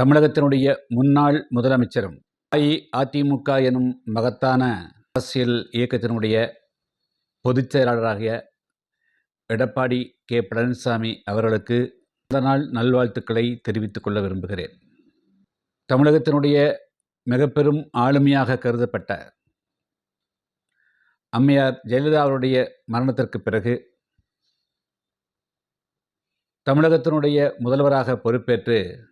தமிழகத்தினுடைய முன்னாள் முதலமைச்சரும் அஇஅதிமுக எனும் மகத்தான அரசியல் இயக்கத்தினுடைய பொதுச் செயலாளராகிய எடப்பாடி கே. பழனிசாமி அவர்களுக்கு இந்த நாள் நல்வாழ்த்துக்களை தெரிவித்துக் கொள்ள விரும்புகிறேன். தமிழகத்தினுடைய மிகப்பெரும் ஆளுமையாக கருதப்பட்ட அம்மையார் ஜெயலலிதா அவருடைய மரணத்திற்கு பிறகு தமிழகத்தினுடைய முதல்வராக பொறுப்பேற்று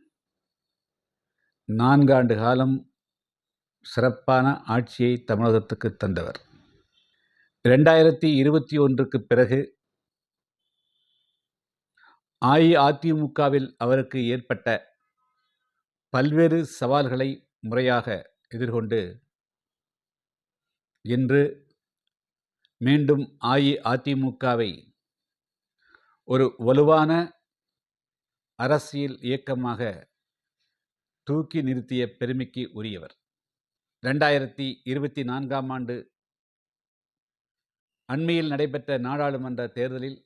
நான்காண்டு காலம் சிறப்பான ஆட்சியை தமிழகத்துக்கு தந்தவர். ரெண்டாயிரத்தி இருபத்தி ஒன்றுக்கு பிறகு அஇஅதிமுகவில் அவருக்கு ஏற்பட்ட பல்வேறு சவால்களை முறையாக எதிர்கொண்டு இன்று மீண்டும் அஇஅதிமுகவை ஒரு வலுவான அரசியல் இயக்கமாக தூக்கி நிறுத்திய பெருமைக்கு உரியவர். ரெண்டாயிரத்தி இருபத்தி நான்காம் ஆண்டு அண்மையில் நடைபெற்ற நாடாளுமன்ற தேர்தலில்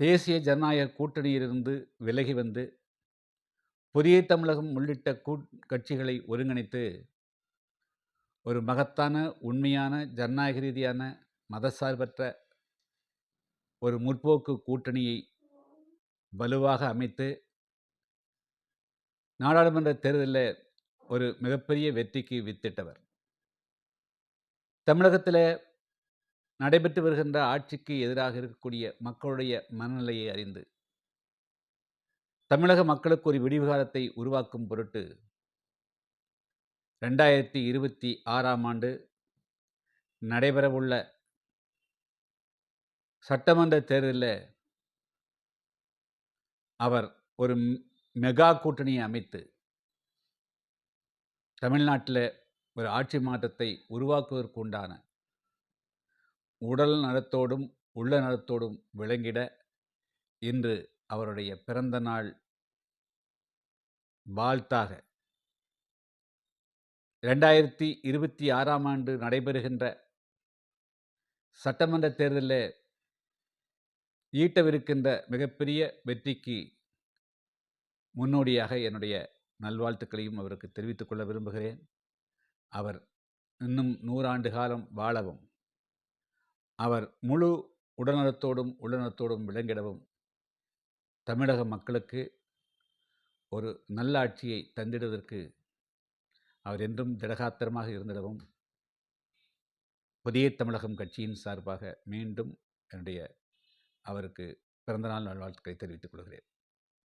தேசிய ஜனநாயக கூட்டணியிலிருந்து விலகி வந்து புதிய தமிழகம் உள்ளிட்ட கூட் கட்சிகளை ஒருங்கிணைத்து ஒரு மகத்தான உண்மையான ஜனநாயக ரீதியான மதசார்பற்ற ஒரு முற்போக்கு கூட்டணியை வலுவாக அமைத்து நாடாளுமன்ற தேர்தலில் ஒரு மிகப்பெரிய வெற்றிக்கு வித்திட்டவர். தமிழகத்தில் நடைபெற்று வருகின்ற ஆட்சிக்கு எதிராக இருக்கக்கூடிய மக்களுடைய மனநிலையை அறிந்து தமிழக மக்களுக்கு ஒரு விடிவு காலத்தை உருவாக்கும் பொருட்டு ரெண்டாயிரத்தி இருபத்தி ஆறாம் ஆண்டு நடைபெறவுள்ள சட்டமன்ற தேர்தலில் அவர் ஒரு மெகா கூட்டணியை அமைத்து தமிழ்நாட்டில் ஒரு ஆட்சி மாற்றத்தை உருவாக்குவதற்கு உண்டான உடல் நலத்தோடும் உள்ள நலத்தோடும் விளங்கிட இன்று அவருடைய பிறந்த நாள் வாழ்த்தாக ரெண்டாயிரத்தி இருபத்தி ஆறாம் ஆண்டு நடைபெறுகின்ற சட்டமன்ற தேர்தலில் ஈட்டவிருக்கின்ற மிகப்பெரிய வெற்றிக்கு முன்னோடியாக என்னுடைய நல்வாழ்த்துக்களையும் அவருக்கு தெரிவித்துக் கொள்ள விரும்புகிறேன். அவர் இன்னும் நூறாண்டு காலம் வாழவும் அவர் முழு உடல்நலத்தோடும் உள்ளநலத்தோடும் விளங்கிடவும் தமிழக மக்களுக்கு ஒரு நல்ல ஆட்சியை தந்திடுவதற்கு அவர் என்றும் திடகாத்திரமாக இருந்திடவும் புதிய தமிழகம் கட்சியின் சார்பாக மீண்டும் என்னுடைய அவருக்கு பிறந்தநாள் நல்வாழ்த்துக்களை தெரிவித்துக் கொள்கிறேன்.